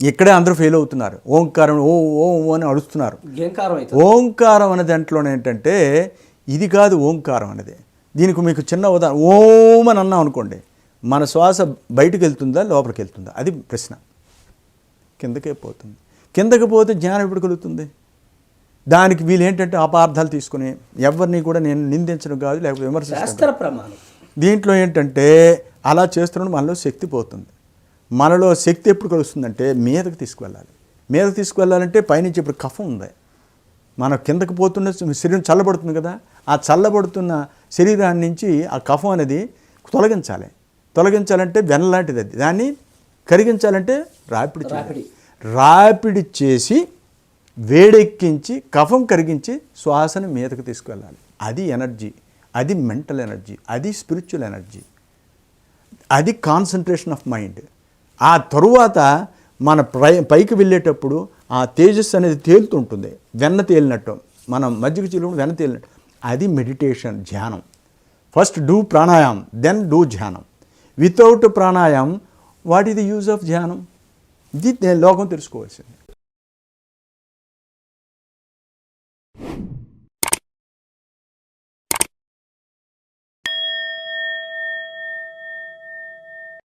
ఇక్కడే అందరూ ఫెయిల్ అవుతున్నారు. ఓంకారం ఓ ఓ అని అడుస్తున్నారు ఓంకారం అనే దాంట్లోనే ఏంటంటే ఇది కాదు ఓంకారం అనేది. దీనికి మీకు చిన్న ఉదాహరణ ఓం అని అన్నాం అనుకోండి మన శ్వాస బయటకు వెళ్తుందా లోపలికి వెళ్తుందా అది ప్రశ్న. కిందకే పోతుంది. కిందకి పోతే జ్ఞానం ఎప్పుడు కలుగుతుంది? దానికి వీళ్ళు ఏంటంటే అపార్థాలు తీసుకుని ఎవరిని కూడా నేను నిందించడం కాదు లేకపోతే ప్రమాణం. దీంట్లో ఏంటంటే అలా చేస్తున్నాడు మనలో శక్తి పోతుంది. మనలో శక్తి ఎప్పుడు కలుస్తుందంటే మీదకి తీసుకువెళ్ళాలి. మీదకి తీసుకువెళ్ళాలంటే పైనుంచి ఇప్పుడు కఫం ఉంది. మన కిందకి పోతున్న శరీరం చల్లబడుతుంది కదా ఆ చల్లబడుతున్న శరీరాన్ని నుంచి ఆ కఫం అనేది తొలగించాలి. తొలగించాలంటే వెనలాంటిది అది. దాన్ని కరిగించాలంటే రాపిడి చేయాలి. రాపిడి. రాపిడి చేసి వేడెక్కించి కఫం కరిగించి శ్వాసను మీదకు తీసుకువెళ్ళాలి. అది ఎనర్జీ. అది మెంటల్ ఎనర్జీ. అది స్పిరిచువల్ ఎనర్జీ. అది కాన్సన్ట్రేషన్ ఆఫ్ మైండ్. ఆ తరువాత మన పై పైకి వెళ్ళేటప్పుడు ఆ తేజస్సు అనేది తేలుతుంటుంది. వెన్న తేలినట్టు. మనం మజ్జిగ చిలువ వెన్న తేలినట్టు. అది మెడిటేషన్ ధ్యానం. First do pranayama then do dhyanam. Without pranayama what is the use of dhyanam? ఇది లోకం తెలుసుకోవాల్సింది.